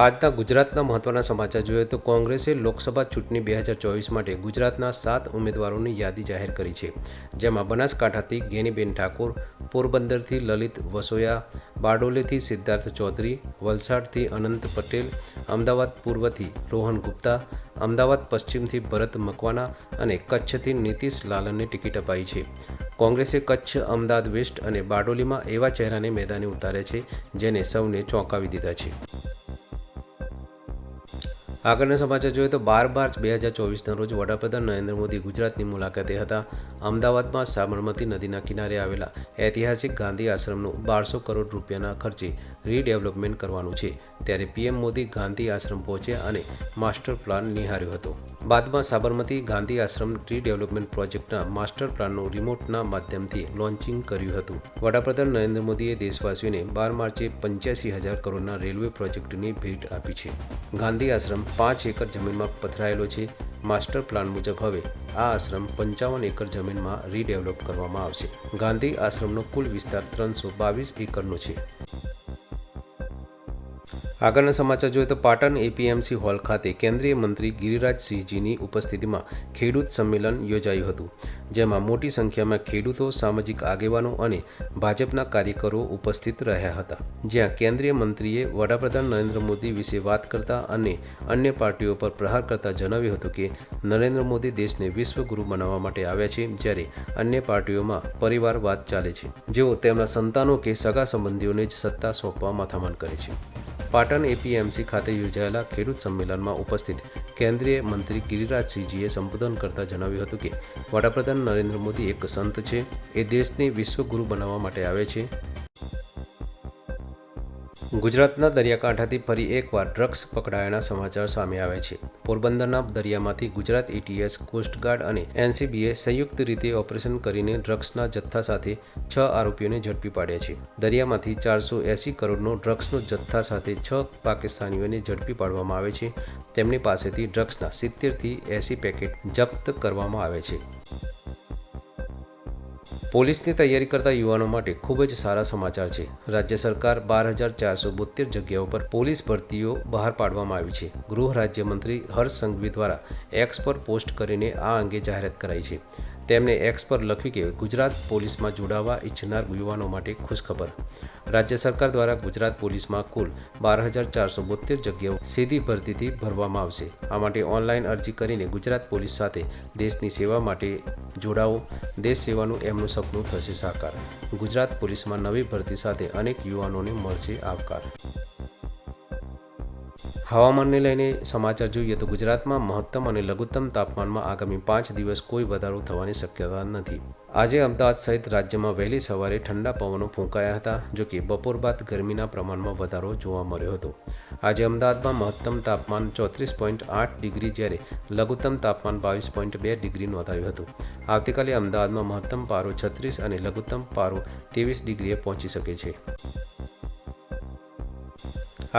આજના ગુજરાતના મહત્વના સમાચાર જોઈએ તો કોંગ્રેસે લોકસભા ચૂંટણી બે હજાર ચોવીસ માટે ગુજરાતના સાત ઉમેદવારોની યાદી જાહેર કરી છે. જેમાં બનાસકાંઠાથી ગેનીબેન ઠાકોર, પોરબંદરથી લલિત વસોયા, બારડોલીથી સિદ્ધાર્થ ચૌધરી, વલસાડથી અનંત પટેલ, અમદાવાદ પૂર્વથી રોહન ગુપ્તા, અમદાવાદ પશ્ચિમથી ભરત મકવાના અને કચ્છથી નીતિશ લાલનને ટિકિટ અપાઈ છે. કોંગ્રેસે કચ્છ, અમદાવાદ વેસ્ટ અને બારડોલીમાં એવા ચહેરાને મેદાને ઉતાર્યા છે જેને સૌને ચોંકાવી દીધા છે. આગળના સમાચાર જોઈએ તો બાર માર્ચ બે હજાર ચોવીસના રોજ વડાપ્રધાન નરેન્દ્ર મોદી ગુજરાતની મુલાકાતે હતા. અમદાવાદમાં સાબરમતી નદીના કિનારે આવેલા ઐતિહાસિક ગાંધી આશ્રમનું બારસો કરોડ રૂપિયાના ખર્ચે રીડેવલપમેન્ટ કરવાનું છે. ત્યારે પીએમ મોદી ગાંધી આશ્રમ પહોંચ્યા અને માસ્ટર પ્લાન નિહાળ્યો હતો. બાદમાં સાબરમતી ગાંધી આશ્રમ રીડેવલપમેન્ટ પ્રોજેક્ટના માસ્ટર પ્લાનનું રિમોટના માધ્યમથી લોન્ચિંગ કર્યું હતું. વડાપ્રધાન નરેન્દ્ર મોદીએ દેશવાસીઓને બાર માર્ચે પંચ્યાસી હજાર કરોડના રેલવે પ્રોજેક્ટની ભેટ આપી છે. ગાંધી આશ્રમ પાંચ એકર જમીનમાં પથરાયેલો છે. માસ્ટર પ્લાન મુજબ હવે આ આશ્રમ પંચાવન એકર જમીનમાં રીડેવલપ કરવામાં આવશે. ગાંધી આશ્રમનો કુલ વિસ્તાર ત્રણસો બાવીસ એકરનો છે. આગળના સમાચાર જોઈએ તો પાટણ એપીએમસી હોલ ખાતે કેન્દ્રીય મંત્રી ગિરિરાજસિંહજીની ઉપસ્થિતિમાં ખેડૂત સંમેલન યોજાયું હતું, જેમાં મોટી સંખ્યામાં ખેડૂતો, સામાજિક આગેવાનો અને ભાજપના કાર્યકરો ઉપસ્થિત રહ્યા હતા. જ્યાં કેન્દ્રીય મંત્રીએ વડાપ્રધાન નરેન્દ્ર મોદી વિશે વાત કરતા અને અન્ય પાર્ટીઓ પર પ્રહાર કરતા જણાવ્યું હતું કે, નરેન્દ્ર મોદી દેશને વિશ્વગુરુ બનાવવા માટે આવ્યા છે, જ્યારે અન્ય પાર્ટીઓમાં પરિવારવાદ ચાલે છે. જેઓ તેમના સંતાનો કે સગા સંબંધીઓને જ સત્તા સોંપવા માથામાન કરે છે. પાટણ એપીએમસી ખાતે યોજાયેલા ખેડૂત સંમેલનમાં ઉપસ્થિત કેન્દ્રીય મંત્રી ગિરિરાજસિંહજીએ સંબોધન કરતા જણાવ્યું હતું કે વડાપ્રધાન નરેન્દ્ર મોદી એક સંત છે. એ દેશને વિશ્વગુરુ બનાવવા માટે આવે છે. ગુજરાતના દરિયાકાંઠાથી ફરી એકવાર ડ્રગ્સ પકડાયાના સમાચાર સામે આવે છે. પોરબંદરના દરિયામાંથી ગુજરાત એટીએસ કોસ્ટગાર્ડ અને એનસીબીએ સંયુક્ત રીતે ઓપરેશન કરીને ડ્રગ્સના જથ્થા સાથે છ આરોપીઓને ઝડપી પાડ્યા છે. દરિયામાંથી ચારસો એંસી કરોડનો ડ્રગ્સનો જથ્થા સાથે છ પાકિસ્તાનીઓને ઝડપી પાડવામાં આવે છે. તેમની પાસેથી ડ્રગ્સના સિત્તેરથી એંસી પેકેટ જપ્ત કરવામાં આવે છે. પોલીસની તૈયારી કરતા યુવાનો માટે ખૂબ જ સારા સમાચાર છે. રાજ્ય સરકાર બાર હજાર ચારસો બોતેર જગ્યાઓ પર પોલીસ ભરતીઓ બહાર પાડવામાં આવી છે. ગૃહ રાજ્યમંત્રી હર્ષ સંઘવી દ્વારા એક્સ પર પોસ્ટ કરીને આ અંગે જાહેરાત કરાઈ છે. તેમણે એક્સ પર લખ્યું કે ગુજરાત પોલીસમાં જોડાવા ઈચ્છનાર યુવાનો માટે ખુશખબર. રાજ્ય સરકાર દ્વારા ગુજરાત પોલીસમાં કુલ બાર હજાર ચારસો બોતેર જગ્યાઓ સીધી ભરતીથી ભરવામાં આવશે. આ માટે ઓનલાઈન અરજી કરીને ગુજરાત પોલીસ સાથે દેશની સેવા માટે જોડાઓ. દેશ સેવાનું એમનું સપનું થશે સાકાર. ગુજરાત પોલીસમાં નવી ભરતી સાથે અનેક યુવાનોને મળશે આવકાર. હવામાનને લઈને સમાચાર જોઈએ તો ગુજરાતમાં મહત્તમ અને લઘુત્તમ તાપમાનમાં આગામી પાંચ દિવસ કોઈ વધારો થવાની શક્યતા નથી. આજે અમદાવાદ સહિત રાજ્યમાં વહેલી સવારે ઠંડા પવનો ફૂંકાયા હતા, જો કે બપોર બાદ ગરમીના પ્રમાણમાં વધારો જોવા મળ્યો હતો. આજે અમદાવાદમાં મહત્તમ તાપમાન ચોત્રીસ પોઈન્ટ આઠ ડિગ્રી જ્યારે લઘુત્તમ તાપમાન બાવીસ પોઈન્ટ બે ડિગ્રી નોંધાયું હતું. આવતીકાલે અમદાવાદમાં મહત્તમ પારો છત્રીસ અને લઘુત્તમ પારો ત્રેવીસ ડિગ્રીએ પહોંચી શકે છે.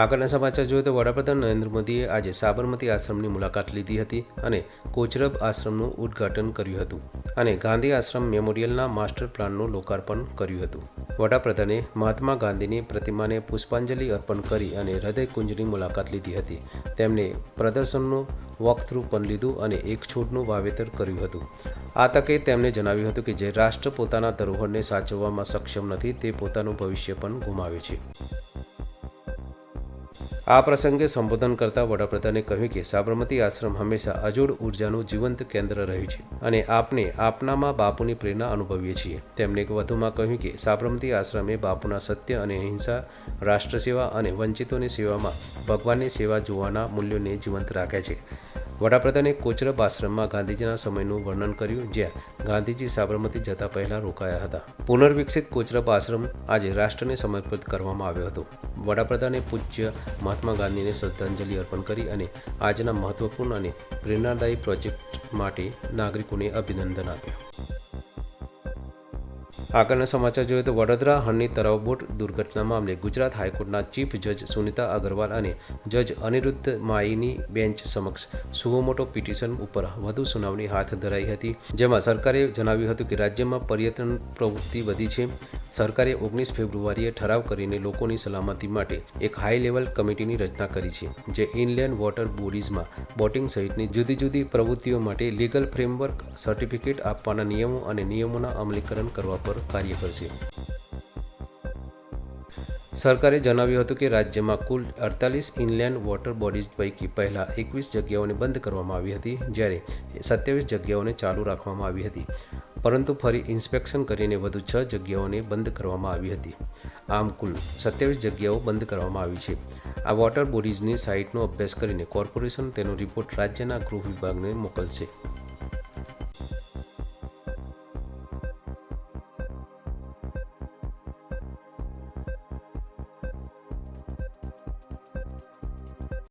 આગળના સમાચાર જોઈએ તો વડાપ્રધાન નરેન્દ્ર મોદીએ આજે સાબરમતી આશ્રમની મુલાકાત લીધી હતી અને કોચરબ આશ્રમનું ઉદ્ઘાટન કર્યું હતું અને ગાંધી આશ્રમ મેમોરિયલના માસ્ટર પ્લાનનું લોકાર્પણ કર્યું હતું. વડાપ્રધાને મહાત્મા ગાંધીની પ્રતિમાને પુષ્પાંજલિ અર્પણ કરી અને હૃદયકુંજની મુલાકાત લીધી હતી. તેમણે પ્રદર્શનનું વોકથ્રુ પણ લીધું અને એક છોડનું વાવેતર કર્યું હતું. આ તકે તેમણે જણાવ્યું હતું કે જે રાષ્ટ્ર પોતાના ધરોહરને સાચવવામાં સક્ષમ નથી તે પોતાનું ભવિષ્ય પણ ગુમાવે છે. આ પ્રસંગે સંબોધન કરતા વડાપ્રધાને કહ્યું કે સાબરમતી આશ્રમ હંમેશા અજોડ ઉર્જાનું જીવંત કેન્દ્ર રહ્યું છે અને આપને આપનામાં બાપુની પ્રેરણા અનુભવીએ છીએ. તેમણે વધુમાં કહ્યું કે સાબરમતી આશ્રમે બાપુના સત્ય અને અહિંસા રાષ્ટ્ર સેવા અને વંચિતોની સેવામાં ભગવાનની સેવા જોવાના મૂલ્યોને જીવંત રાખ્યા છે. વડાપ્રધાને કોચરબ આશ્રમમાં ગાંધીજીના સમયનું વર્ણન કર્યું, જ્યાં ગાંધીજી સાબરમતી જતા પહેલા રોકાયા હતા. પુનર્વિકસિત કોચરબ આશ્રમ આજે રાષ્ટ્રને સમર્પિત કરવામાં આવ્યો હતો. વડાપ્રધાને પૂજ્ય મહાત્મા ગાંધીને શ્રદ્ધાંજલિ અર્પણ કરી અને આજના મહત્વપૂર્ણ અને પ્રેરણાદાયી પ્રોજેક્ટ માટે નાગરિકોને અભિનંદન આપ્યા. આગળના સમાચાર જોઈએ તો વડોદરા હણની તરાવ બોટ દુર્ઘટના મામલે ગુજરાત હાઈકોર્ટના ચીફ જજ સુનિતા અગરવાલ અને જજ અનિરુદ્ધ માઈની બેન્ચ સમક્ષ સુઓમોટો પિટિશન ઉપર વધુ સુનાવણી હાથ ધરાઈ હતી. જેમાં સરકારે જણાવ્યું હતું કે રાજ્યમાં પર્યટન પ્રવૃત્તિ વધી છે. સરકારે ઓગણીસ ફેબ્રુઆરીએ ઠરાવ કરીને લોકોની સલામતી માટે એક હાઈ લેવલ કમિટીની રચના કરી છે, જે ઇનલેન્ડ વોટર બોડીઝમાં બોટિંગ સહિતની જુદી જુદી પ્રવૃત્તિઓ માટે લીગલ ફ્રેમવર્ક સર્ટિફિકેટ આપવાના નિયમો અને નિયમોના અમલીકરણ કરવા પર કાર્ય કરશે સરકારે જણાવ્યું હતું કે રાજ્યમાં કુલ અડતાલીસ ઇનલેન્ડ વોટર બોડીઝ પૈકી પહેલાં એકવીસ જગ્યાઓને બંધ કરવામાં આવી હતી, જ્યારે સત્યાવીસ જગ્યાઓને ચાલુ રાખવામાં આવી હતી. પરંતુ ફરી ઇન્સ્પેક્શન કરીને વધુ છ જગ્યાઓને બંધ કરવામાં આવી હતી. આમ કુલ સત્યાવીસ જગ્યાઓ બંધ કરવામાં આવી છે. આ વોટર બોડીઝની સાઇટનો અભ્યાસ કરીને કોર્પોરેશન તેનો રિપોર્ટ રાજ્યના ગૃહ વિભાગને મોકલશે.